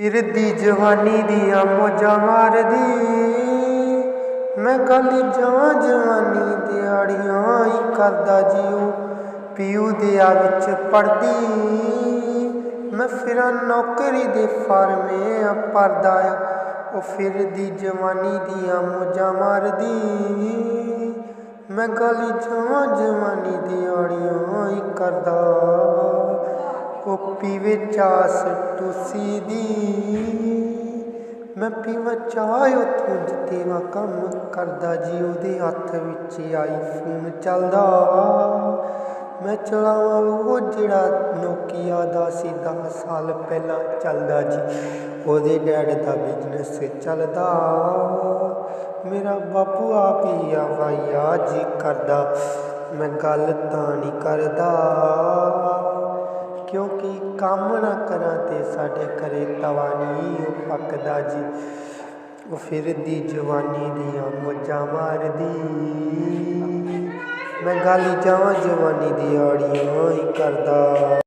ਫਿਰਦੀ ਜਵਾਨੀ ਦੀਆਂ ਮੋਜਾਂ ਮਾਰਦੀ। ਮੈਂ ਗੱਲ ਜਵਾਂ ਜਵਾਨੀ ਦਿਹਾੜੀਆਂ ਹੀ ਕਰਦਾ ਜੀਓ, ਪੀਊ ਦਿਆ ਵਿੱਚ ਪੜਦੀ ਮੈਂ ਫਿਰਾਂ ਨੌਕਰੀ ਦੇ ਫਾਰਮੇ ਆ ਪਰਦਾ ਆ, ਉਹ ਫਿਰਦੀ ਜਵਾਨੀ ਦੀਆਂ ਮੋਜਾਂ ਮਾਰਦੀ। ਮੈਂ ਗੱਲ ਜਵਾਂ ਜਵਾਨੀ ਦਿਹਾੜੀਆਂ ਹੀ ਕਰਦਾ। ਉਹ ਪੀਵੇ ਚਾਸ ਟੂਸੀ ਦੀ। ਮੈਂ ਪੀਵਾਂ ਚਾਹ ਉੱਥੋਂ ਜਿੱਤੇ ਮੈਂ ਕੰਮ ਕਰਦਾ ਜੀ ਉਹਦੇ ਹੱਥ ਵਿੱਚ ਆਈਫੋਨ ਚੱਲਦਾ। ਮੈਂ ਚਲਾਵਾਂ ਉਹ ਜਿਹੜਾ ਨੋਕੀਆ ਦਾ ਸੀ 10 ਸਾਲ ਪਹਿਲਾਂ ਚੱਲਦਾ ਜੀ ਉਹਦੇ ਡੈਡ ਦਾ ਬਿਜ਼ਨਸ ਚੱਲਦਾ। ਮੇਰਾ ਬਾਪੂ ਆਪ ਹੀ ਆਵਾਇਆ ਜੀ ਕਰਦਾ। ਮੈਂ ਗੱਲ ਤਾਂ ਨਹੀਂ ਕਰਦਾ। ਕਿਉਂਕਿ ਕੰਮ ਨਾ ਕਰਾਂ ਤੇ ਸਾਡੇ ਘਰੇ ਤਵਾਨੀ ਉਹ ਪੱਕਦਾ ਜੀ। ਉਹ ਫਿਰਦੀ ਜਵਾਨੀ ਦੀਆਂ ਮੋਜਾਂ ਮਾਰਦੀ। ਮੈਂ ਗਾਲੀ ਜਾਵਾਂ ਜਵਾਨੀ ਦੀ ਆੜੀਆਂ ਹੀ ਕਰਦਾ।